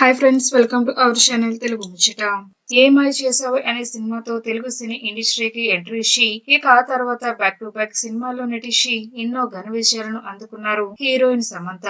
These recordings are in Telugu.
Hi friends welcome to our channel Telugu ముచ్చట ఏమై చేసావు అనే సినిమాతో తెలుగు సినీ ఇండస్ట్రీకి ఎంట్రీ ఇచ్చి ఇక ఆ తర్వాత బ్యాక్ టు బ్యాక్ సినిమాల్లో నటించి ఎన్నో ఘన విజయాలను అందుకున్నారు హీరోయిన్ సమంత.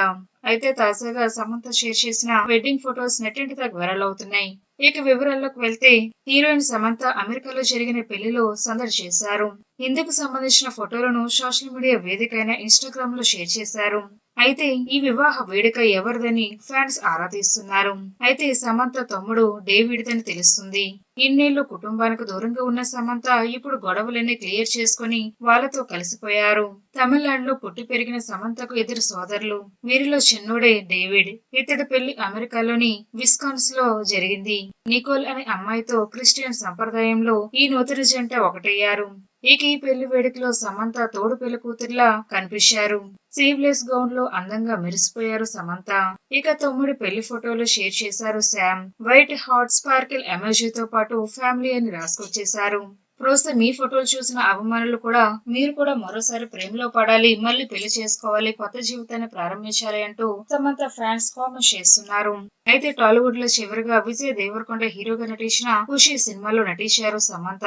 అయితే తాజాగా సమంత షేర్ చేసిన వెడ్డింగ్ ఫొటోస్ నెట్టింటి వైరల్ అవుతున్నాయి. ఇక వివరాల్లోకి వెళ్తే హీరోయిన్ సమంత అమెరికాలో జరిగిన పెళ్ళిలో సందడి చేశారు. ఇందుకు సంబంధించిన ఫోటోలను సోషల్ మీడియా వేదికైన ఇన్స్టాగ్రామ్లో షేర్ చేశారు. అయితే ఈ వివాహ వేడుక ఎవరిదని ఫ్యాన్స్ ఆరాధిస్తున్నారు అయితే సమంత తమ్ముడు డేవిడ్ అని తెలుస్తుంది. ఇన్నేళ్ళు కుటుంబానికి దూరంగా ఉన్న సమంత ఇప్పుడు గొడవలన్నీ క్లియర్ చేసుకుని వాళ్ళతో కలిసిపోయారు. తమిళనాడులో పుట్టి పెరిగిన సమంతకు ఇద్దరు సోదరులు. వీరిలో చిన్నోడే డేవిడ్. ఇతడి పెళ్ళి అమెరికాలోని విస్కాన్స్లో జరిగింది. నికోల్ అనే అమ్మాయితో క్రిస్టియన్ సంప్రదాయంలో ఈ నూతన జంట ఒకటయ్యారు. ఇక ఈ పెళ్ళి వేడుకలో సమంత తోడు పెళ్ళి కూతుర్లా కనిపించారు. సీవ్లెస్ గౌన్లో అందంగా మెరిసిపోయారు సమంత. ఇక తమ్ముడి పెళ్ళి ఫోటోలు షేర్ చేశారు శామ్. వైట్ హాట్ స్పార్కిల్ ఎమర్జీతో పాటు ఫ్యామిలీ అని రాసుకొచ్చేశారు. ప్రస్తుతం మీ ఫోటోలు చూసిన అభిమానులు కూడా మీరు కూడా మరోసారి ప్రేమలో పడాలి మళ్ళీ పెళ్ళి చేసుకోవాలి కొత్త జీవితాన్ని ప్రారంభించాలి అంటూ సమంత ఫ్యాన్స్ కామెంట్ చేస్తున్నారు. అయితే టాలీవుడ్లో చివరిగా విజయ్ దేవరకొండ హీరోగా నటించిన ఖుషి సినిమాలో నటించారు సమంత.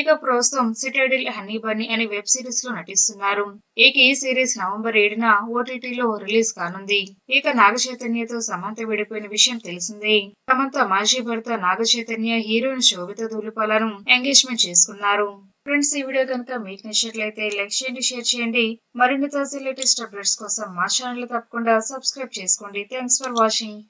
ఇక ప్రస్తుతం సిటాడిల్ హనీ బన్నీ అనే వెబ్ సిరీస్లో నటిస్తున్నారు. ఇక ఈ సిరీస్ నవంబర్ ఏడున ఓటీటీలో రిలీజ్ కానుంది. ఇక నాగ చైతన్యతో సమంత విడిపోయిన విషయం తెలిసిందే. సమంత మాజీ భర్త నాగ చైతన్య హీరోయిన్ శోభిత దూలిపాలను ఎంగేజ్మెంట్ చేసుకున్నారు ఫ్రెండ్స్ ఈ వీడియో కనుక మీకు నచ్చినట్లయితే లైక్ చేయండి షేర్ చేయండి. మరిన్ని తాజా లేటెస్ట్ అప్డేట్స్ కోసం మా ఛానల్ తప్పకుండా సబ్స్క్రైబ్ చేసుకోండి. Thanks for watching.